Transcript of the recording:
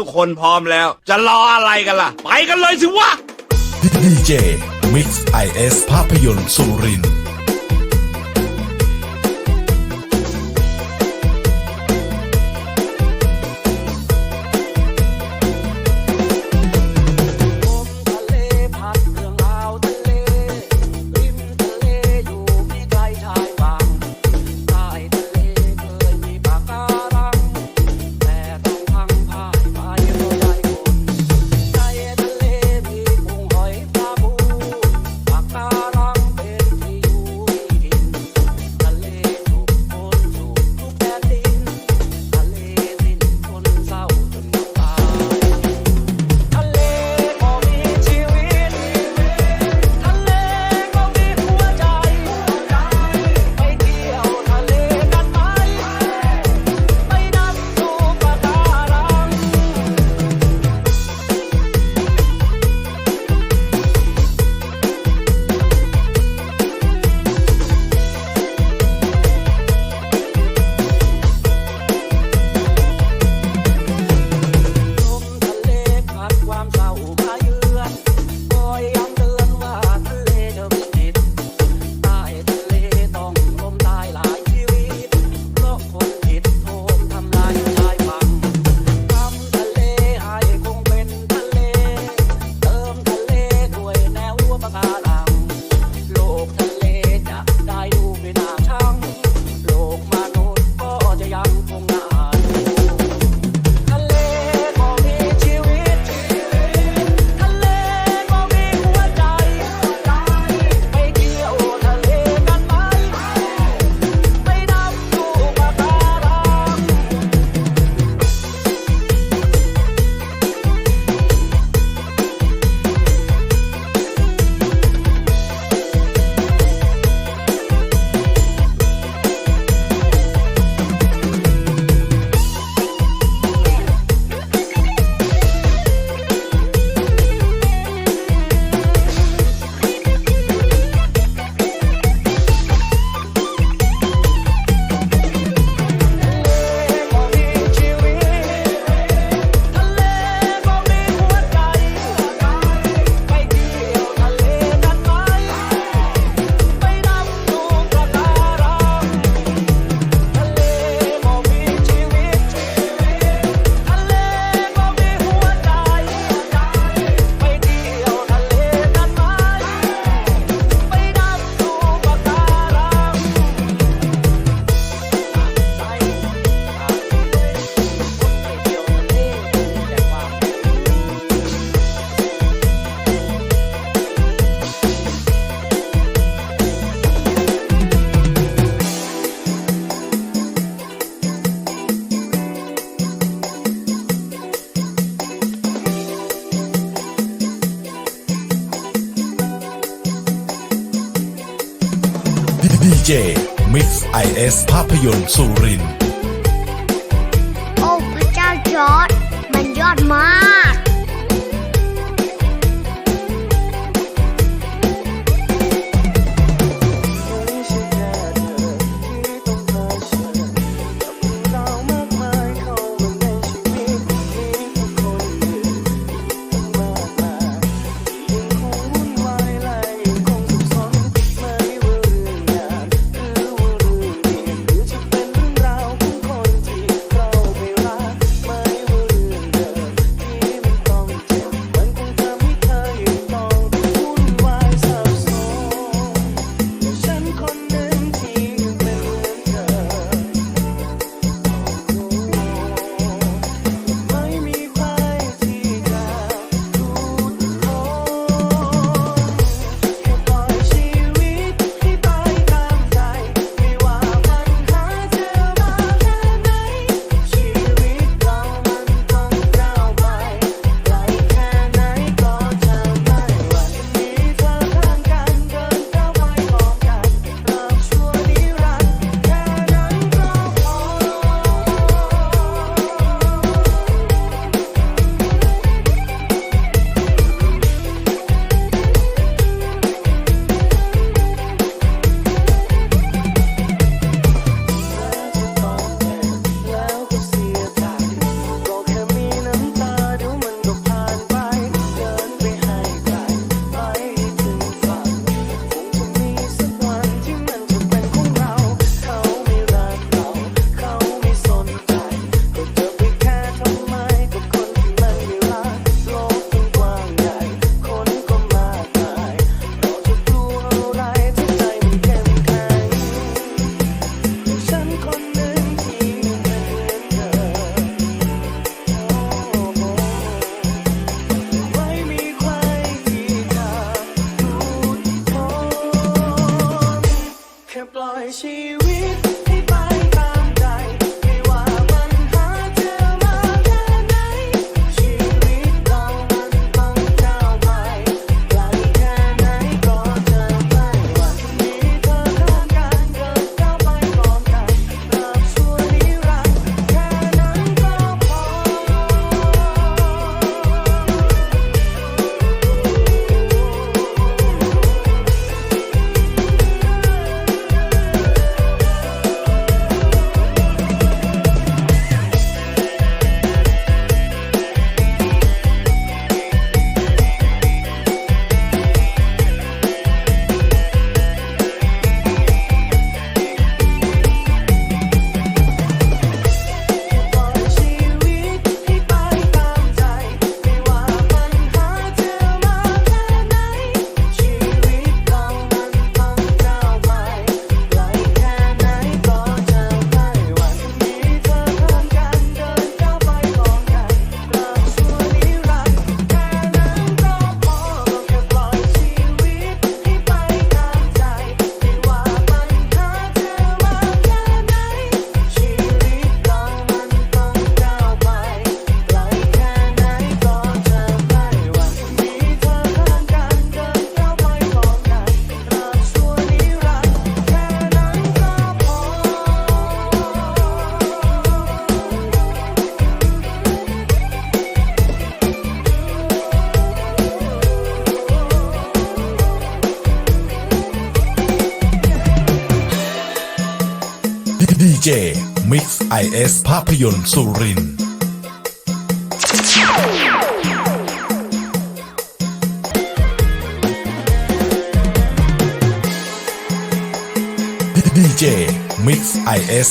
ทุกคนพร้อมแล้ว จะรออะไรกันล่ะ ไปกันเลยสิวะ ดีเจมิกซ์ไอเอสภาพยนตร์สุรินทร์ ดีเจมิกซ์ไอเอสภาพยนตร์สุรินโอ้พระเจ้าจอร์ดมันยอดมาก เจมิกซ์ไอเอสภาพยนตร์สุรินทร์ดีเจมิกซ์ไอเอส